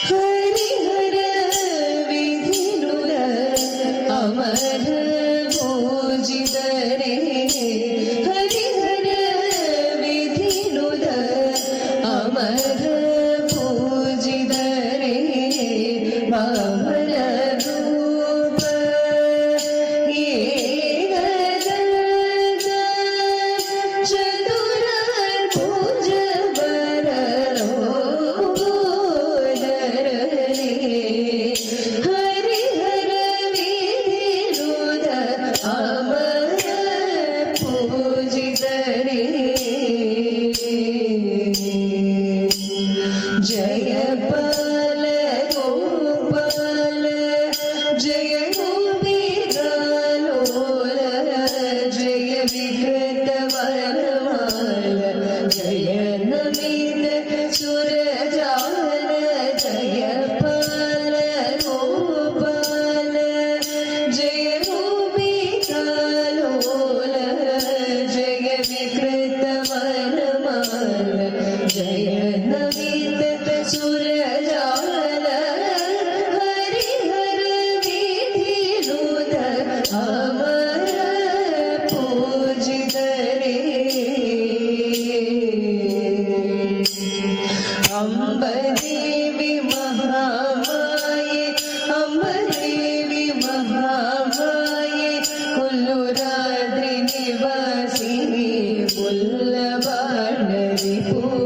Hey. 你不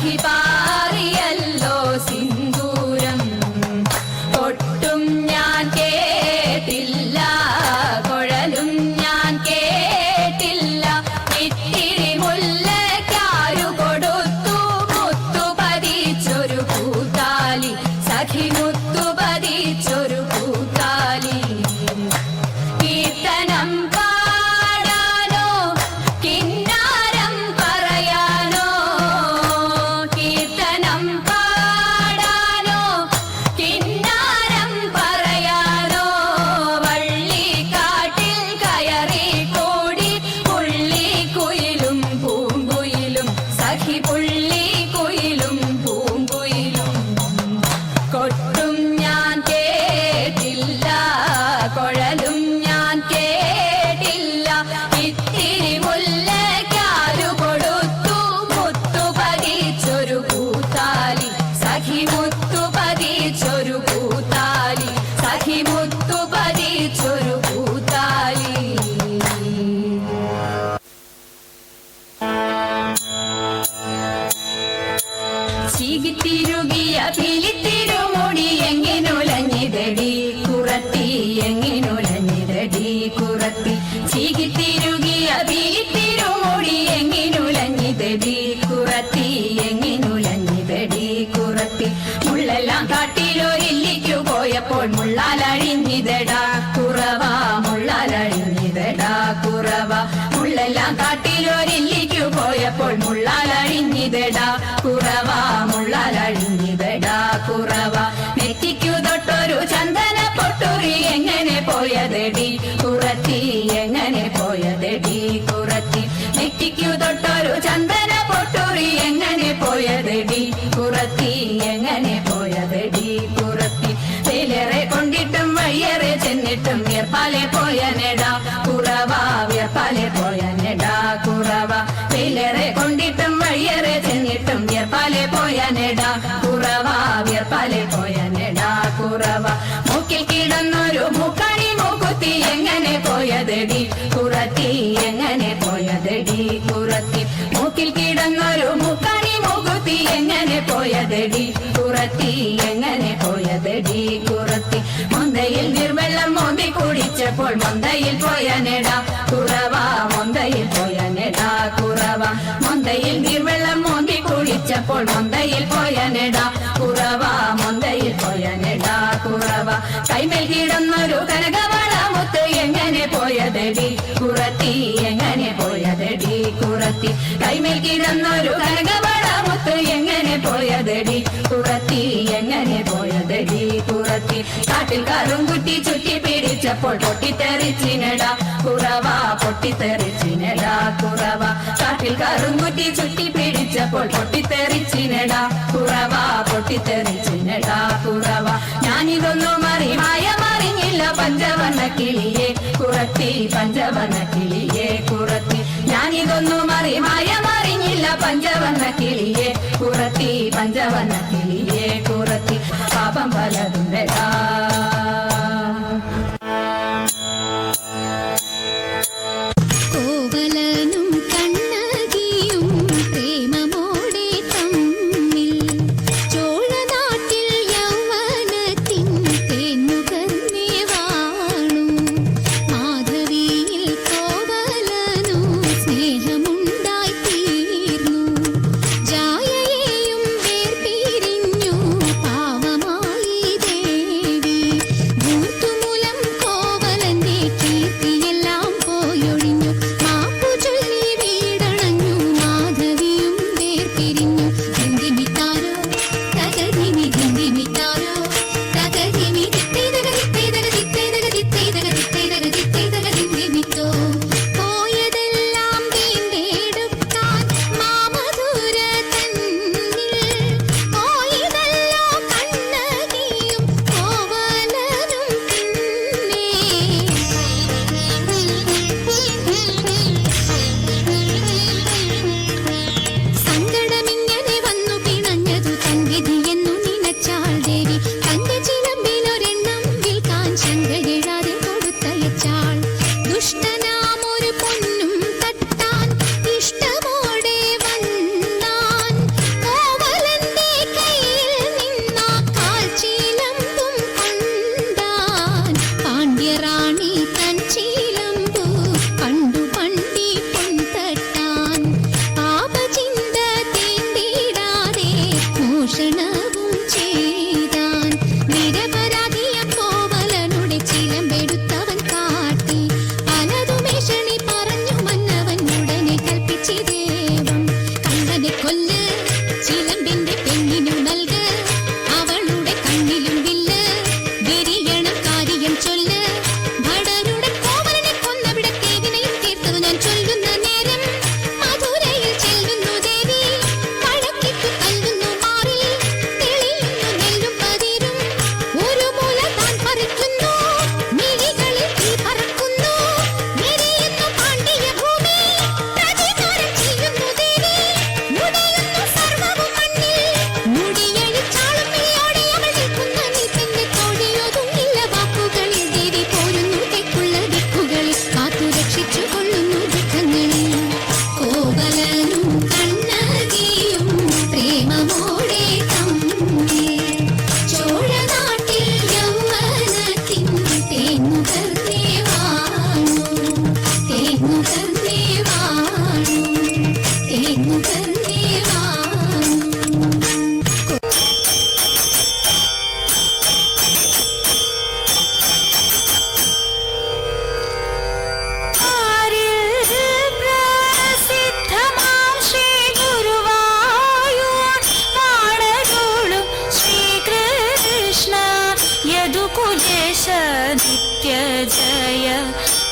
keep on മുള്ളെല്ലാം കാട്ടിലൊരില്ലിക്കു പോയപ്പോൾ മുള്ളാലഴിഞ്ഞിതടാ. കുറവ മുള്ളാലഴിഞ്ഞിതടാ കുറവ. നെറ്റിക്കു തൊട്ടൊരു ചന്ദന പൊട്ടുറി എങ്ങനെ പോയതെടി? കുറത്തി എങ്ങനെ പോയതെടി? കുറത്തി നെറ്റിക്കു തൊട്ടൊരു ചന്ദന കുറവ മൂക്കിൽ കിടന്നൊരു മൂക്കണി മൂക്കുത്തി എങ്ങനെ പോയതെടി? കുറത്തി എങ്ങനെ പോയതെടി? കുറത്തി. മൂക്കിൽ കിടന്നൊരു മൂക്കണി മൂക്കുത്തി എങ്ങനെ പോയതെടി? കുറത്തി എങ്ങനെ പോയതെടി? കുറത്തി. മൊന്തയിൽ നിർവെള്ളം മോന്തി കുടിച്ചപ്പോൾ മൊന്തയിൽ പോയ നെട കുറവ മൊന്തയിൽ പോയ നെട കുറവ മൊന്തയിൽ നിർവെള്ളം മോന്തി കുടിച്ചപ്പോൾ മൊന്തയിൽ പോയ കൈമേൽ കിടന്നൊരു കനകവള മുത്ത് എങ്ങനെ പോയതടി? കുറത്തി എങ്ങനെ പോയതടി? കുറത്തി. കൈമേൽ കിടന്നൊരു കനകവള മുത്ത് എങ്ങനെ പോയതടി? കുറത്തി എങ്ങനെ പോയതടി? കുറത്തി. കാട്ടിൽ കറുംകുട്ടി ചുറ്റി പിടിച്ചപ്പോൾ പൊട്ടിത്തെറിച്ചിനട. കുറവ പൊട്ടിത്തെറിച്ചിനട കുറവ. കാട്ടിൽ കറുങ്കുറ്റി ചുറ്റി പിടിച്ചപ്പോൾ പൊട്ടിത്തെറിച്ചിനട. കുറവ പൊട്ടിത്തെറിച്ചിനട കുറവ. ഞാനിതൊന്നും മറി മായ മറിഞ്ഞില്ല പഞ്ചവർണ കിളിയെ കുറത്തി പഞ്ചവർണ കിളിയെ കുറത്തി. ഞാനിതൊന്നും മറി മായ മറിഞ്ഞില്ല പഞ്ചവർണ കിളിയെ കുറത്തി പഞ്ചവർണ കിളിയെ കുറത്തി. പാപം പലതുണ്ടടാ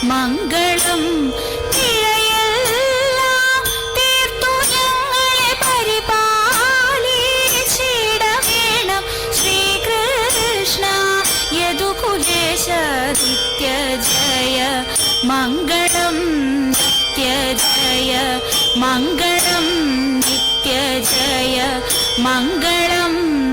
മംഗളം. നിത്യജയ മംഗളം നിത്യജയ. മംഗളം നിത്യജയ. മംഗളം